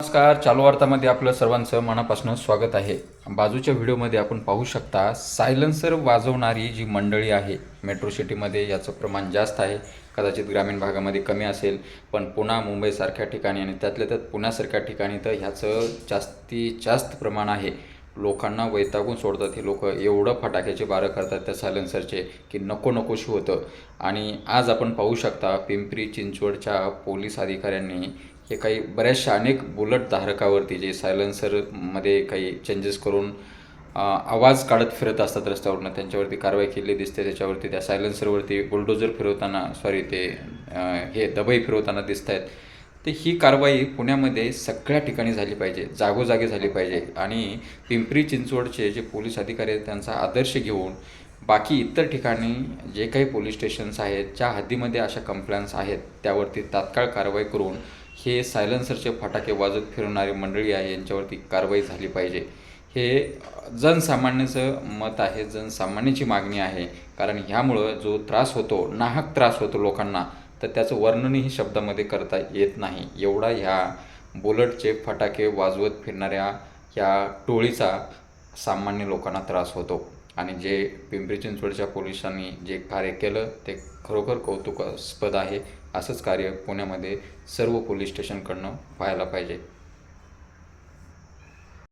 नमस्कार चालू वार्तामध्ये आपलं सर्वांचं मनापासून स्वागत आहे. बाजूच्या व्हिडिओमध्ये आपण पाहू शकता सायलेन्सर वाजवणारी जी मंडळी आहे मेट्रो सिटीमध्ये याचं प्रमाण जास्त आहे. कदाचित ग्रामीण भागामध्ये कमी असेल पण पुणा मुंबईसारख्या ठिकाणी आणि त्यातल्या त्यात पुण्यासारख्या ठिकाणी तर ह्याचं जास्तीत जास्त प्रमाण आहे. लोकांना वैतागून सोडतात. हे लोक एवढं फटाक्याचे बारं करतात त्या सायलेन्सरचे की नको नकोशी होतं. आणि आज आपण पाहू शकता पिंपरी चिंचवडच्या पोलीस अधिकाऱ्यांनी हे काही बऱ्याचशा अनेक बुलट धारकावरती जे सायलेन्सरमध्ये काही चेंजेस करून आवाज काढत फिरत असतात रस्त्यावरनं त्यांच्यावरती कारवाई केली दिसते. त्याच्यावरती त्या सायलेन्सरवरती बुलडोजर फिरवताना सॉरी ते हे दबई फिरवताना दिसत आहेत तर ही कारवाई पुण्यामध्ये सगळ्या ठिकाणी झाली पाहिजे जागोजागी झाली पाहिजे. आणि पिंपरी चिंचवडचे जे पोलीस अधिकारी आहेत त्यांचा आदर्श घेऊन बाकी इतर ठिकाणी जे काही पोलीस स्टेशन्स आहेत ज्या हद्दीमध्ये अशा कंप्लेंट्स आहेत त्यावरती तात्काळ कारवाई करून हे सायलेन्सरचे फटाके वाजत फिरवणारी मंडळी आहे यांच्यावरती कारवाई झाली पाहिजे. हे जनसामान्याचं मत आहे जनसामान्याची मागणी आहे. कारण ह्यामुळं जो त्रास होतो नाहक त्रास होतो लोकांना तर त्याचं वर्णनही शब्दामध्ये करता येत नाही. एवढा ह्या बुलेटचे फटाके वाजवत फिरणाऱ्या ह्या टोळीचा सामान्य लोकांना त्रास होतो. आणि जे पिंपरी चिंचवडच्या पोलिसांनी जे कार्य केलं ते खरोखर कौतुकास्पद आहे. असंच कार्य पुण्यामध्ये सर्व पोलीस स्टेशनकडनं व्हायला पाहिजे.